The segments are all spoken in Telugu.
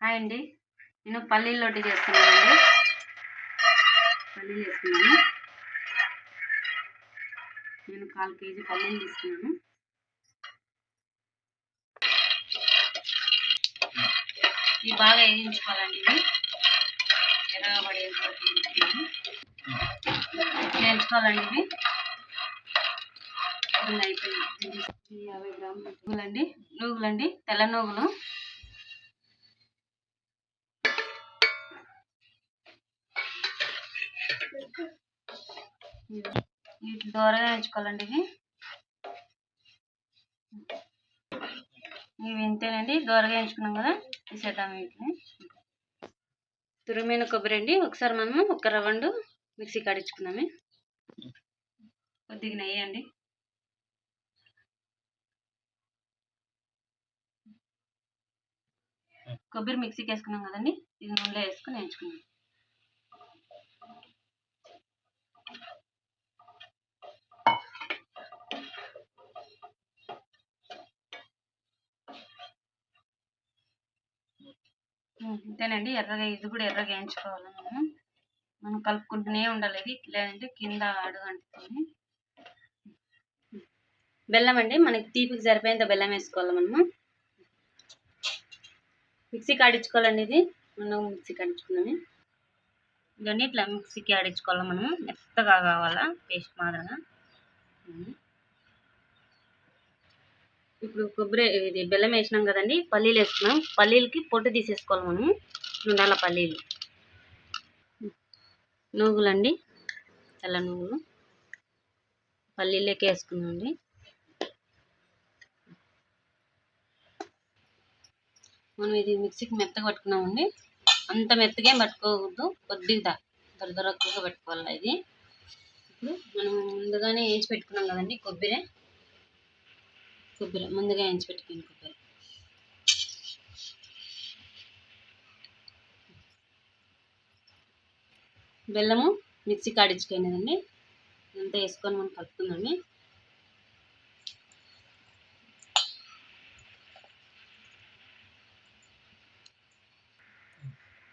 హాయ్ అండి. నేను పల్లీలు రొట్టి చేస్తున్నానండి. పల్లీలు వేసుకున్నాను నేను కాల్ కేజీ పల్లీలు తీసుకున్నాను. ఇది బాగా వేయించుకోవాలండి ఇది. ఎర్రగా వేయించుకోవాలండి ఇవి ఇది అయిపోయింది. యాభై గ్రాములు. నువ్వులండి. నువ్వులండి. తెల్ల నువ్వులు. వీటి దూరంగా వేయించుకోవాలండి ఇవి. ఇవి ఇంతేనండి దూరగా వేయించుకున్నాం కదా తీసేద్దాం వీటిని. తురిమైన కొబ్బరి అండి ఒకసారి మనము ఒక రవ్వండు మిక్సీ కడించుకున్నాము కొద్దిగా నెయ్యి అండి. కొబ్బరి మిక్సీకి వేసుకున్నాం కదండి ఇది నూనెలో వేసుకుని వేయించుకున్నాం అంతేనండి ఎర్రగా ఇది కూడా ఎర్రగా వేయించుకోవాలి మనం. మనం కలుపుకుంటూనే ఉండాలి ఇది లేదంటే కింద అడుగు అంటుతుంది బెల్లం అండి మనకి తీపికి సరిపోయేంత బెల్లం వేసుకోవాలి మనము మిక్సీ కాడించుకోవాలండి ఇది. మనం మిక్సీ కాడించుకున్నాము ఇవన్నీ ఇట్లా మిక్సీకి ఆడించుకోవాలి మనము మెత్తగా కావాలా పేస్ట్ మాదిరిగా. ఇప్పుడు కొబ్బరి ఇది బెల్లం వేసినాం కదండి పల్లీలు వేసుకున్నాం పల్లీలకి పొట్టు తీసేసుకోవాలి మనం. ఉండాల పల్లీలు. నువ్వులండి తెల్ల నువ్వులు పల్లీలకి వేసుకున్నామండి మనం ఇది మిక్సీకి మెత్తగా పట్టుకున్నామండి. అంత మెత్తగా పట్టుకోకూడదు కొద్దిగా దొర దొరకగా పెట్టుకోవాలి ఇది. ఇప్పుడు మనం ముందుగానే వేయించి పెట్టుకున్నాం కదండి కొబ్బరి. కొబ్బరి ముందుగా ఎంచి పెట్టుకుని కొబ్బరి. బెల్లము మిక్సీ కాడించుకునేదండి. ఇదంతా వేసుకొని మనం కలుపుకుందాము.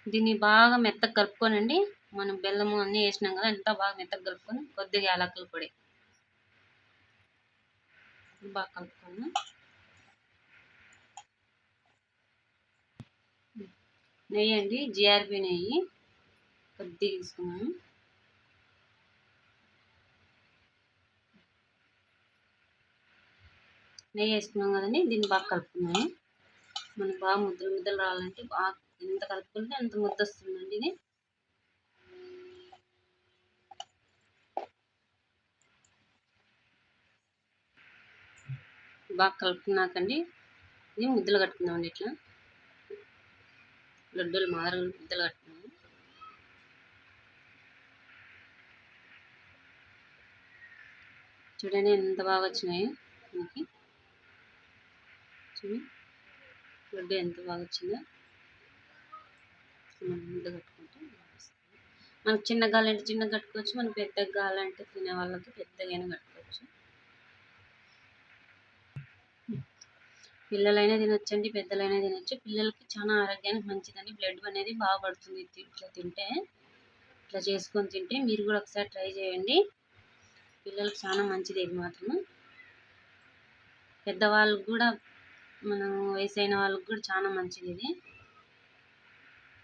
దీన్ని బాగా మెత్తగా కలుపుకోనండి. మనం బెల్లము అన్నీ వేసినాం కదా అంతా బాగా మెత్తగా కలుపుకొని కొద్దిగా యాలకుల పొడి. బాగా కలుపుకోండి నెయ్యి అండి జిఆర్బి నెయ్యి. కొద్దిగా తీసుకున్నాను. నెయ్యి వేసుకున్నాం కదండి దీన్ని బాగా కలుపుకున్నాను మనకు బాగా ముద్దలు ముద్దలు రావాలంటే బాగా ఎంత కలుపుకుంటే అంత ముద్ద వస్తుందండి ఇది. బాగా కలుపుకున్నాకండి ఇది ముద్దలు కట్టుకుందామండి ఇట్లా. లడ్డూలు మాదిరి ముద్దలు కట్టుకున్నాము చూడండి ఎంత బాగా వచ్చినాయి మనకి. చూడండి లడ్డు ఎంత బాగా వచ్చిందో. ముద్ద కట్టుకుంటే మనకు చిన్న కావాలంటే చిన్నగా కట్టుకోవచ్చు మనం పెద్దగా కావాలంటే తినే వాళ్ళకి పెద్దగానే కట్టుకోవచ్చు. పిల్లలైనా తినొచ్చండి పెద్దలైనా తినొచ్చు. పిల్లలకి చాలా ఆరోగ్యానికి మంచిదండి. బ్లడ్ అనేది బాగా పడుతుంది ఇట్లా తింటే ఇట్లా చేసుకొని తింటే మీరు కూడా ఒకసారి ట్రై చేయండి. పిల్లలకు చాలా మంచిది ఇది మాత్రం పెద్దవాళ్ళకి కూడా మనం వయసు అయిన వాళ్ళకి కూడా చాలా మంచిది ఇది.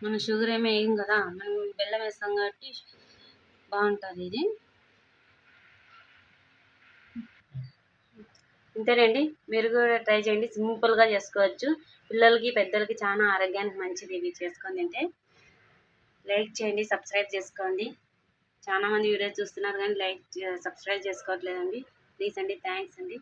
మనం షుగర్ ఏమీ వేయం కదా మనం బెల్లం వేస్తాం కాబట్టి బాగుంటుంది ఇది. అంతేనండి మీరు కూడా ట్రై చేయండి. సింపుల్గా చేసుకోవచ్చు. పిల్లలకి పెద్దలకి చాలా ఆరోగ్యానికి మంచిది ఇవి చేసుకొని తింటే. లైక్ చేయండి సబ్స్క్రైబ్ చేసుకోండి. చాలామంది వీడియోస్ చూస్తున్నారు కానీ లైక్ సబ్స్క్రైబ్ చేసుకోవట్లేదండి. ప్లీజ్ అండి థ్యాంక్స్ అండి.